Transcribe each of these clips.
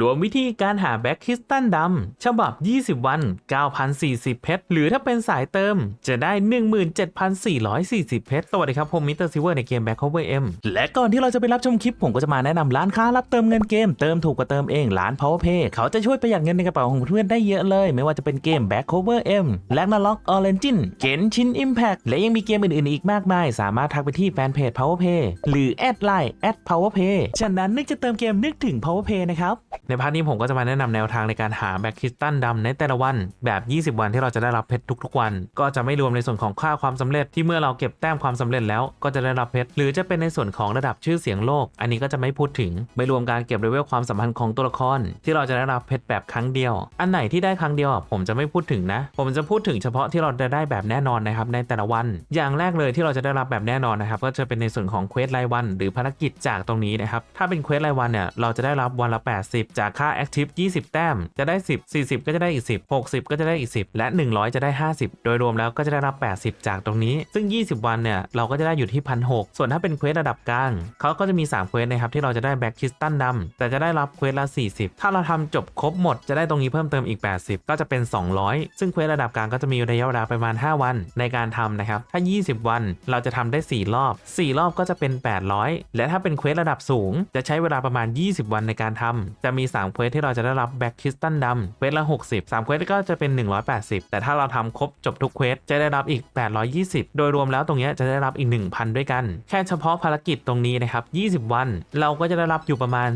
รวมวิธีการหาแบ็คคริสตัลดำฉบับ 20 วัน 9,040 เพชร หรือถ้าเป็นสายเติมจะได้ 17,440 เพชร สวัสดีครับ ผมมิสเตอร์ซิเวอร์ในเกม Back Cover M และก่อนที่เราจะไปรับชมคลิป ผมก็จะมาแนะนำร้านค้ารับเติมเงินเกม เติมถูกกว่าเติมเอง ร้าน PowerPay เขาจะช่วยประหยัดเงินในกระเป๋าของเพื่อนได้เยอะเลย ไม่ว่าจะเป็นเกม Back Cover M และ n a l o g Origin เกนชิน Impact และยังมีเกมอื่นๆอีกมากมาย สามารถทักไปที่แฟนเพจ PowerPay หรือแอดไลน์แอด @PowerPay ฉะนั้นนึกจะเติมเกมนึกถึง PowerPay นะครับในพาร์ทนี้ผมก็จะมาแนะนำแนวทางในการหาแบ็คคริสตัลดำในแต่ละวันแบบ 20 วันที่เราจะได้รับเพชรทุกๆวัน ก็จะไม่รวมในส่วนของค่าความสำเร็จที่เมื่อเราเก็บแต้มความสำเร็จแล้วก็จะได้รับเพชรหรือจะเป็นในส่วนของระดับชื่อเสียงโลก อันนี้ก็จะไม่พูดถึงไม่รวมการเก็บเลเวลความสัมพันธ์ของตัวละคร ที่เราจะได้รับเพชรแบบครั้งเดียว อันไหนที่ได้ครั้งเดียวผมจะไม่พูดถึงนะ ผมจะพูดถึงเฉพาะที่เราจะได้แบบแน่นอนนะครับในแต่ละวัน อย่างแรกเลยที่เราจะได้รับแบบแน่นอนนะครับก็จะเป็นในส่วนของเควสรายวัน หรือภารกิจจากตรงนี้นะครับถ้าเป็นเควสรายวันเนี่ยเราจะได้รับวันละ 80จากค่า Active 20 แต้ม จะได้ 10 40 ก็จะได้อีก 10 60 ก็จะได้อีก 10 และ 100 จะได้ 50 โดยรวมแล้วก็จะได้รับ 80 จากตรงนี้ ซึ่ง 20 วันเนี่ย เราก็จะได้อยู่ที่1,600ส่วนถ้าเป็นเควสระดับกลางเขาก็จะมี 3 เควสนะครับ ที่เราจะได้แบ็คคิสตันดำแต่จะได้รับเควสละ 40 ถ้าเราทำจบครบหมดจะได้ตรงนี้เพิ่มเติมอีก 80 ก็จะเป็น 200 ซึ่งเควสระดับกลางก็จะมีระยะเวลาประมาณ 5 วันในการทำนะครับ ถ้า 20 วันเราจะทำได้ 4 รอบ 4 รอบก็จะเป็น 800 และถ้าเป็นเควสระดับสูง จะใช้เวลาประมาณ 20 วันในการทำจะมี3เควสที่เราจะได้รับแบ็คคิสตันดำเควสละ 60 3เควสก็จะเป็น 180 แต่ถ้าเราทำครบจบทุกเควสจะได้รับอีก 820 โดยรวมแล้วตรงนี้จะได้รับอีก 1,000 ด้วยกัน แค่เฉพาะภารกิจตรงนี้นะครับ 20 วัน เราก็จะได้รับอยู่ประมาณ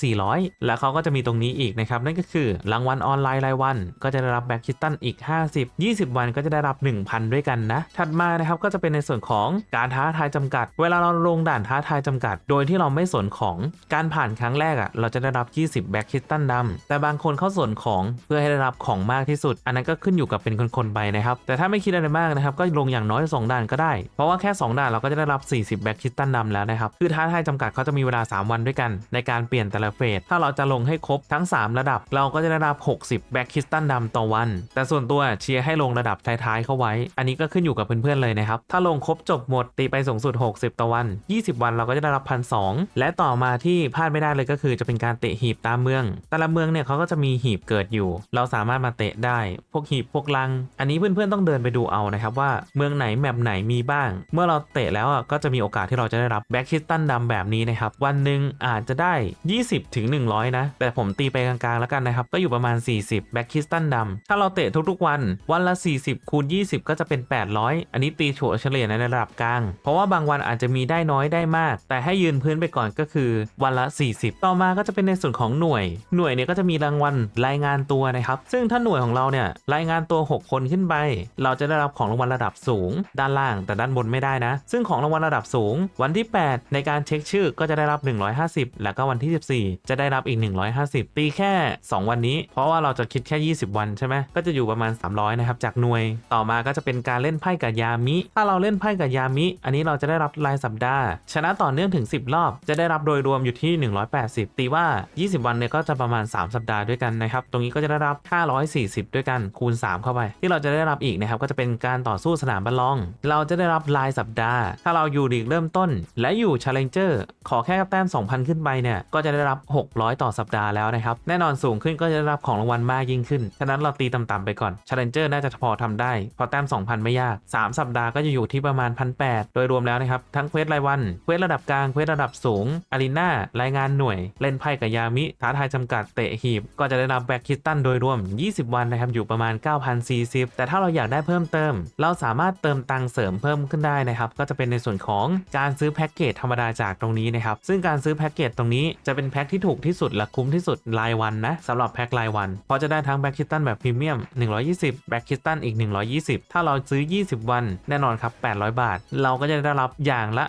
3,400 แล้วเขาก็จะมีตรงนี้อีกนะครับ นั่นก็คือรางวัลออนไลน์รายวัน ก็จะได้รับแบ็คคิสตันอีก 50 20 วันก็จะได้รับ 1,000 ด้วยกันนะ ถัดมานะครับก็จะเป็นในส่วนของการท้าทายจำกัด เวลาเราลงด่านท้าทายจำกัด โดยที่เราไม่สนของการผ่านครั้งแรกอะ่ะเราจะได้รับ 20แบ็คคิสตันดำแต่บางคนเขาส่วนของเพื่อให้ได้รับของมากที่สุด อันนั้นก็ขึ้นอยู่กับเป็นคนๆไปนะครับ แต่ถ้าไม่คิดอะไรมากนะครับ ก็ลงอย่างน้อย 2 ด่านก็ได้ เพราะว่าแค่ 2 ด่านเราก็จะได้รับ 40 แบ็คคิสตันดำแล้วนะครับ คือท้าทายจำกัดเขาจะมีเวลา 3 วันด้วยกัน ในการเปลี่ยนแต่ละเฟส ถ้าเราจะลงให้ครบทั้ง 3 ระดับ เราก็จะได้รับ 60 แบ็คคิสตันดำต่อวัน แต่ส่วนตัวเชียร์ให้ลงระดับท้ายๆเข้าไว้ อันนี้ก็ขึ้นอยู่กับเพื่อนๆเลยนะครับ ถ้าลงครบจบหมดตีไปสูงสุด 60 ต่อวัน 20 วันเราก็จะได้รับพันสและต่อมาที่พลาดไม่ได้เลยก็คือจะเป็นการเตะหีบตามเมือง แต่ละเมืองเนี่ยเขาก็จะมีหีบเกิดอยู่ เราสามารถมาเตะได้ พวกหีบพวกลัง อันนี้เพื่อนๆต้องเดินไปดูเอานะครับว่าเมืองไหนแมปไหนมีบ้าง เมื่อเราเตะแล้วอะก็จะมีโอกาสที่เราจะได้รับแบ็คคิสตันดำแบบนี้นะครับ วันหนึ่งอาจจะได้ 20ถึง100 นะ แต่ผมตีไปกลางๆแล้วกันนะครับ ก็อยู่ประมาณ 40แบ็คคิสตันดำถ้าเราเตะทุกๆวัน วันละ 40คูณ20 ก็จะเป็น 800 อันนี้ตีถัวเฉลี่ยในระดับกลาง เพราะว่าบางวันอาจจะมีได้น้อยได้มาก แต่ให้ยืนพื้นไปก่อนก็คือวันละ 40 ต่อมาก็จะเป็นในส่วนของหน่วย หน่วยเนี่ยก็จะมีรางวัลรายงานตัวนะครับ ซึ่งถ้าหน่วยของเราเนี่ยรายงานตัว 6 คนขึ้นไป เราจะได้รับของรางวัลระดับสูง ด้านล่างแต่ด้านบนไม่ได้นะ ซึ่งของรางวัลระดับสูง วันที่ 8 ในการเช็คชื่อก็จะได้รับ 150 แล้วก็วันที่ 14 จะได้รับอีก 150 ตีแค่ 2 วันนี้ เพราะว่าเราจะคิดแค่ 20 วันใช่ไหมก็จะอยู่ประมาณ 300นะครับจากหน่วย ต่อมาก็จะเป็นการเล่นไพ่กับยามิ ถ้าเราเล่นไพ่กับยามิ อันนี้เราจะได้รับรายสัปดาห์ ชนะต่อเนื่องถึง 10 รอบ จะได้รับโดยรวมอยู่ที่ 180 ตีว่า 20วันเนี่ยก็จะประมาณ 3 สัปดาห์ด้วยกันนะครับ ตรงนี้ก็จะได้รับ 540 ด้วยกันคูณ 3 เข้าไป ที่เราจะได้รับอีกนะครับก็จะเป็นการต่อสู้สนามบอลลอง เราจะได้รับรายสัปดาห์ ถ้าเราอยู่ลีกเริ่มต้น และอยู่ Challenger ขอแค่แต้ม 2,000 ขึ้นไปเนี่ยก็จะได้รับ 600 ต่อสัปดาห์แล้วนะครับแน่นอนสูงขึ้นก็จะได้รับของรางวัลมากยิ่งขึ้น ฉะนั้นเราตีต่ำๆไปก่อน Challenger น่าจะพอทำได้พราะแต้ม 2,000 ไม่ยาก 3 สัปดาห์ก็จะอยู่ที่ประมาณ 1,800 โดยรวมแล้วนะครับ ทั้งเควสรายวัน เควสระดับกลาง เควสระดับสูงอารีนา รายงานหน่วย เล่นไพ่กับยามิท้าทายจำกัดเตะหีบ ก็จะได้รับแบ็คคิสตันโดยรวม 20 วันนะครับอยู่ประมาณ 9,040 แต่ถ้าเราอยากได้เพิ่มเติม เราสามารถเติมตังเสริมเพิ่มขึ้นได้นะครับ ก็จะเป็นในส่วนของการซื้อแพ็กเกจธรรมดาจากตรงนี้นะครับ ซึ่งการซื้อแพ็กเกจตรงนี้จะเป็นแพ็กที่ถูกที่สุดและคุ้มที่สุดรายวันนะสำหรับแพ็กรายวันเพราะจะได้ทั้งแบ็คคิสตันแบบพรีเมียม 120 แบ็คคิสตันอีก 120 ถ้าเราซื้อ 20 วัน แน่นอนครับ 800 บาท เราก็จะได้รับอย่างละ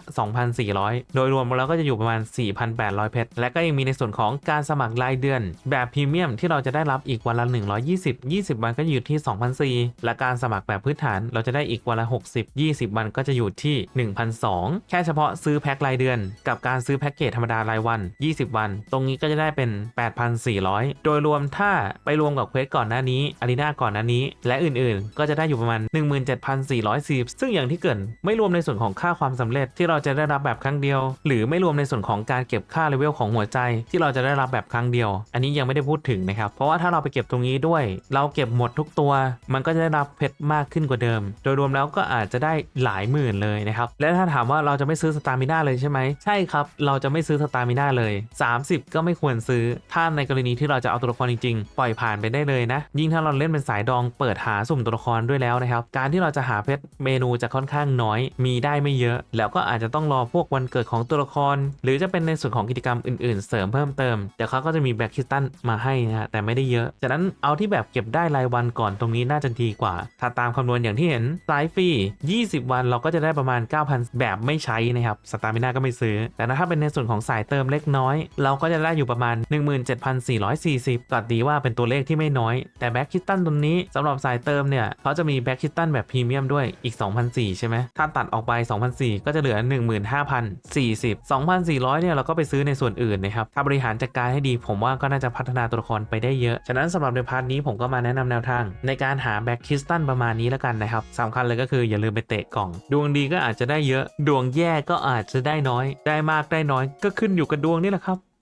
2,400 โดยรวมแล้วก็จะอยู่ประมาณ 4,800 เพชรและก็ยังมีในส่วนของการสมัครรายเดือน แบบพรีเมียมที่เราจะได้รับอีกวันละ 120 20 วันก็อยู่ที่2,400และการสมัครแบบพื้นฐานเราจะได้อีกวันละ 60 20 วันก็จะอยู่ที่1,200แค่เฉพาะซื้อแพ็ครายเดือน กับการซื้อแพ็กเกจธรรมดารายวัน 20 วัน ตรงนี้ก็จะได้เป็น 8,400 โดยรวมถ้าไปรวมกับเควสก่อนหน้านี้อารีนาก่อนหน้านี้ และอื่นๆ ก็จะได้อยู่ประมาณ 17,440 ซึ่งอย่างที่เกินไม่รวมในส่วนของค่าความสำเร็จที่เราจะได้รับแบบครั้งเดียว หรือไม่รวมในส่วนของการเก็บค่าเลเวลของหัวใจที่เราจะได้รับแบบแบบครั้งเดียว อันนี้ยังไม่ได้พูดถึงนะครับ เพราะว่าถ้าเราไปเก็บตรงนี้ด้วย เราเก็บหมดทุกตัว มันก็จะได้รับเพชรมากขึ้นกว่าเดิม โดยรวมแล้วก็อาจจะได้หลายหมื่นเลยนะครับ และถ้าถามว่าเราจะไม่ซื้อสตาร์มิน่าเลยใช่ไหม ใช่ครับ เราจะไม่ซื้อสตาร์มิน่าเลย 30 ก็ไม่ควรซื้อ ถ้าในกรณีที่เราจะเอาตัวละครจริงๆ ปล่อยผ่านไปได้เลยนะ ยิ่งถ้าเราเล่นเป็นสายดองเปิดหาสุ่มตัวละครด้วยแล้วนะครับ การที่เราจะหาเพชรเมนูจะค่อนข้างน้อย มีได้ไม่เยอะ แล้วก็อาจจะต้องรอพวกวันเกิดของตัวละคร หรือจะเป็นในส่วนของกิจกรรมอื่นๆ เสริมเพิ่มเติมเดี๋ยวเขาก็จะมีแบ็กคิสตันมาให้นะฮะแต่ไม่ได้เยอะฉะนั้นเอาที่แบบเก็บได้รายวันก่อนตรงนี้น่าจะดีกว่า ถ้าตามคำนวณอย่างที่เห็นสายฟรี20 วันเราก็จะได้ประมาณ 9,000 แบบไม่ใช้นะครับสตามิน่าก็ไม่ซื้อ แต่ถ้าเป็นในส่วนของสายเติมเล็กน้อย เราก็จะได้อยู่ประมาณ 17,440ก็ดีว่าเป็นตัวเลขที่ไม่น้อย แต่แบ็กคิสตันตรงนี้สำหรับสายเติมเนี่ยเขาจะมีแบ็กคิสตันแบบพรีเมียมด้วยอีก2,400ใช่ไหมถ้าตัดออกไป2,400ก็จะเหลือ 15,040 2,400เนี่ยเราก็ไปซื้อในส่วนอื่นนะครับถ้าบริหารจัดการให้ดี ผมว่าก็น่าจะพัฒนาตัวละครไปได้เยอะ ฉะนั้นสำหรับในพาร์ทนี้ผมก็มาแนะนำแนวทาง ในการหาแบ็กคิสตันประมาณนี้แล้วกันนะครับสำคัญเลยก็คืออย่าลืมไปเตะกล่อง ดวงดีก็อาจจะได้เยอะ ดวงแย่ก็อาจจะได้น้อย ได้มากได้น้อย ก็ขึ้นอยู่กับดวงนี่แหละครับ